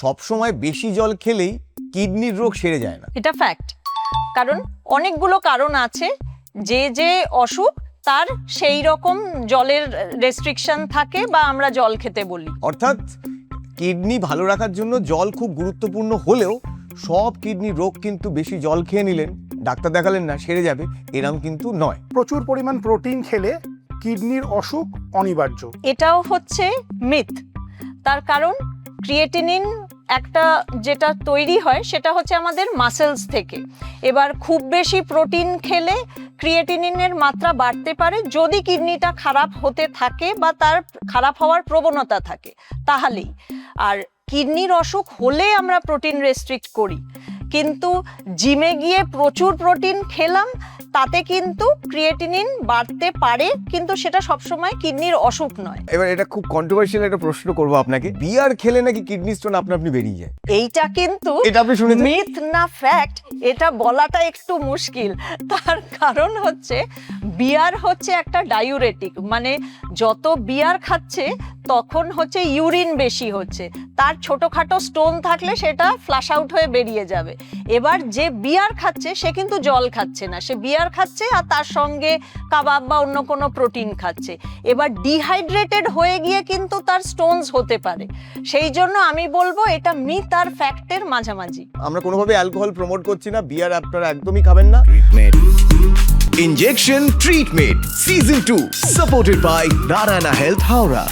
সবসময় বেশি জল খেলেই কিডনির রোগ সেরে যায় না। এটা ফ্যাক্ট কারণ অনেকগুলো কারণ আছে। যে যে অসুখ তার সেই রকম জলের রেস্ট্রিকশন থাকে বা আমরা জল খেতে বলি। অর্থাৎ কিডনি ভালো রাখার জন্য জল খুব গুরুত্বপূর্ণ হলেও সব কিডনির রোগ কিন্তু বেশি জল খেয়ে নিলেন। ডাক্তার দেখালেন না সেরে যাবে। এরম কিন্তু নয়। প্রচুর পরিমাণ প্রোটিন খেলে কিডনির অসুখ অনিবার্য। এটাও হচ্ছে মিথ তার কারণ ক্রিয়েটিনিন একটা যেটা তৈরি হয় সেটা হচ্ছে আমাদের মাসেলস থেকে। এবার খুব বেশি প্রোটিন খেলে ক্রিয়েটিনিনের মাত্রা বাড়তে পারে। যদি কিডনিটা খারাপ হতে থাকে বা তার খারাপ হওয়ার প্রবণতা থাকে, তাহলেই। আর কিডনির অসুখ হলে আমরা প্রোটিন রেস্ট্রিক্ট করি। কিন্তু জিমে গিয়ে প্রচুর প্রোটিন খেলাম তাতে কিন্তু ক্রিয়েটিনিন বাড়তে পারে কিন্তু সেটা সবসময় কিডনির অসুখ নয়। এবার এটা খুব কন্ট্রোভার্সিয়াল একটা প্রশ্ন করব আপনাকে। বিয়ার খেলে নাকি কিডনি স্টোন আপনা আপনি বেরিয়ে যায়? এইটা কিন্তু এটা আপনি শুনেছেন? মিথ না ফ্যাক্ট এটা বলাটা একটু মুশকিল। তার কারণ হচ্ছে বিয়ার হচ্ছে একটা ডায়ুরেটিক মানে যত বিয়ার খাচ্ছে তখন হচ্ছে ইউরিন বেশি হচ্ছে। তার ছোটোখাটো স্টোন থাকলে সেটা ফ্লাশ আউট হয়ে বেরিয়ে যাবে। এবার যে বিয়ার খাচ্ছে সে কিন্তু জল খাচ্ছে না। সে বিয়ার খাচ্ছে আর তার সঙ্গে কাবাব বা অন্য কোনো প্রোটিন খাচ্ছে। এবার ডিহাইড্রেটেড হয়ে গিয়ে কিন্তু তার স্টোনস হতে পারে। সেই জন্য আমি বলব এটা মিথ আর ফ্যাক্টের মাঝামাঝি। আমরা কোনোভাবে অ্যালকোহল প্রমোট করছি না বিয়ার আপনারা একদমই খাবেন না. Injection Treatment. Season 2 supported by Narayana Health Howrah.